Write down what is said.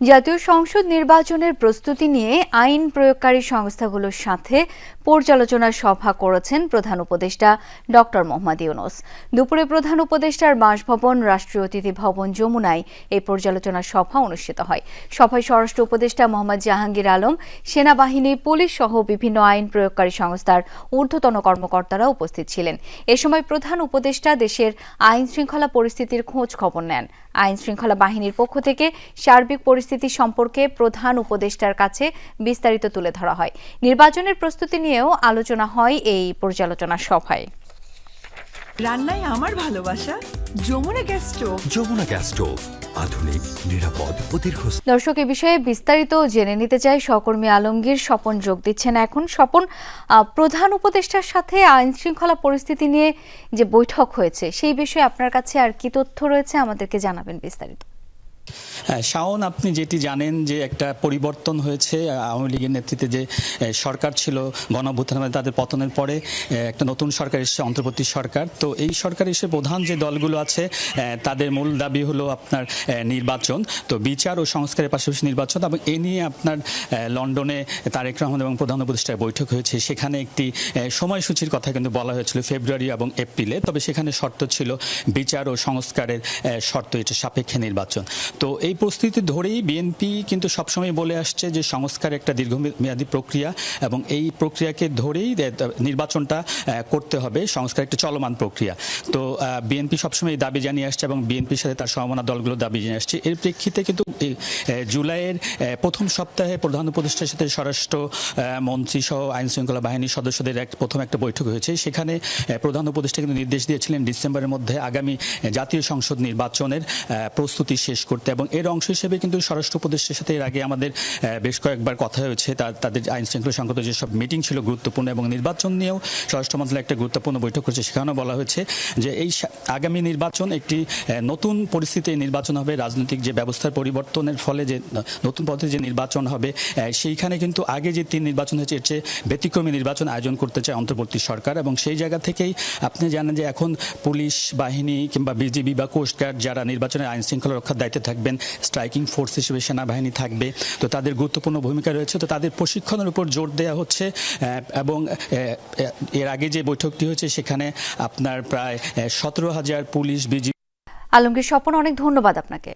জাতীয় সংসদ নির্বাচনের প্রস্তুতি নিয়ে আইন প্রয়োগকারী সংস্থাগুলোর সাথে পর্যালোচনা সভা করেছেন প্রধান উপদেষ্টা ডক্টর মোহাম্মদ ইউনুস। দুপুরে প্রধান উপদেষ্টার বাসভবন, রাষ্ট্রীয় অতিথি ভবন যমুনায় এই পর্যালোচনা সভা অনুষ্ঠিত হয়। সভায় স্বরাষ্ট্র উপদেষ্টা মোহাম্মদ জাহাঙ্গীর আলম, সেনাবাহিনী, পুলিশ সহ বিভিন্ন আইন প্রয়োগকারী সংস্থার ঊর্ধ্বতন কর্মকর্তারা উপস্থিত ছিলেন। এ সময় প্রধান উপদেষ্টা দেশের আইন শৃঙ্খলা পরিস্থিতির খোঁজ খবর নেন। আইন শৃঙ্খলা বাহিনীর পক্ষ থেকে সার্বিক পরিস্থিতি সম্পর্কে প্রধান উপদেষ্টার কাছে বিস্তারিত তুলে ধরা হয়। নির্বাচনের প্রস্তুতি নিয়েও আলোচনা হয় এই পর্যালোচনা সভায়। রান্নায় আমার ভালোবাসা Jamuna gas stove. Jamuna gas stove আধুনিক নিরাপদ ও দীর্ঘস্থায়ী। দর্শক এ বিষয়ে বিস্তারিত জেনে নিতে চাই সহকর্মী আলমগীর। স্বপন যোগ দিচ্ছেন এখন। স্বপন প্রধান উপদেষ্টার সাথে আইন শৃঙ্খলা পরিস্থিতি নিয়ে যে বৈঠক হয়েছে সেই বিষয়ে আপনার কাছে আর কি তথ্য রয়েছে আমাদেরকে জানাবেন বিস্তারিত। শাওন, আপনি যেটি জানেন যে একটা পরিবর্তন হয়েছে আওয়ামী লীগের নেতৃত্বে যে সরকার ছিল মধ্যে তাদের পতনের পরে একটা নতুন সরকার এসেছে, অন্তর্বর্তী সরকার। তো এই সরকার এসে প্রধান যে দলগুলো আছে তাদের মূল দাবি হলো আপনার নির্বাচন। তো বিচার ও সংস্কারের পাশাপাশি নির্বাচন এবং এ নিয়ে আপনার লন্ডনে তারেক রহমান এবং প্রধান উপদেষ্টার বৈঠক হয়েছে। সেখানে একটি সময়সূচির কথা কিন্তু বলা হয়েছিল ফেব্রুয়ারি এবং এপ্রিলে। তবে সেখানে শর্ত ছিল বিচার ও সংস্কারের শর্ত, এটা সাপেক্ষে নির্বাচন। তো এই প্রস্তুতি ধরেই বিএনপি কিন্তু সবসময় বলে আসছে যে সংস্কার একটা দীর্ঘমেয়াদী প্রক্রিয়া এবং এই প্রক্রিয়াকে ধরেই নির্বাচনটা করতে হবে, সংস্কার একটা চলমান প্রক্রিয়া। তো বিএনপি সবসময় দাবি জানিয়ে আসছে এবং বিএনপির সাথে তার সমমনা দলগুলো দাবি জানিয়ে আসছে। এর প্রেক্ষিতে কিন্তু জুলাইয়ের প্রথম সপ্তাহে প্রধান উপদেষ্টার সাথে স্বরাষ্ট্র মন্ত্রী সহ আইন শৃঙ্খলা বাহিনীর সদস্যদের এক, প্রথম একটা বৈঠক হয়েছে। সেখানে প্রধান উপদেষ্টা কিন্তু নির্দেশ দিয়েছিলেন ডিসেম্বরের মধ্যে আগামী জাতীয় সংসদ নির্বাচনের প্রস্তুতি শেষ করতে। এবং এর অংশ হিসেবে কিন্তু স্বরাষ্ট্র উপদেষ্টার সাথে এর আগে আমাদের বেশ কয়েকবার কথা হয়েছে। তাদের আইন শৃঙ্খলা সংক্রান্ত যেসব মিটিং ছিল গুরুত্বপূর্ণ এবং নির্বাচন নিয়েও স্বরাষ্ট্র মন্ত্রণালয় একটা গুরুত্বপূর্ণ বৈঠক করেছে সেখানেও বলা হয়েছে যে এই আগামী নির্বাচন একটি নতুন পরিস্থিতি নির্বাচন হবে। রাজনৈতিক যে ব্যবস্থার পরিবর্তনের ফলে যে নতুন পথে যে নির্বাচন হবে সেইখানে কিন্তু আগে যে তিন নির্বাচন হয়েছে, এর চেয়ে ব্যতিক্রমী নির্বাচন আয়োজন করতে চায় অন্তর্বর্তী সরকার। এবং সেই জায়গা থেকেই আপনি জানেন যে এখন পুলিশ বাহিনী কিংবা বিজিবি বা কোস্টগার্ড যারা নির্বাচনের আইন শৃঙ্খলা রক্ষার দায়িত্বে থাকবেন স্ট্রাইকিং ফোর্স হিসেবে সেনাবাহিনী থাকবে। তো তাদের গুরুত্বপূর্ণ ভূমিকা রয়েছে। তো তাদের প্রশিক্ষণের উপর জোর দেওয়া হচ্ছে এবং এর আগে যে বৈঠকটি হয়েছে, সেখানে আপনার প্রায় সতেরো হাজার পুলিশ বিজিবি আলমগীর, স্বপন, অনেক ধন্যবাদ আপনাকে।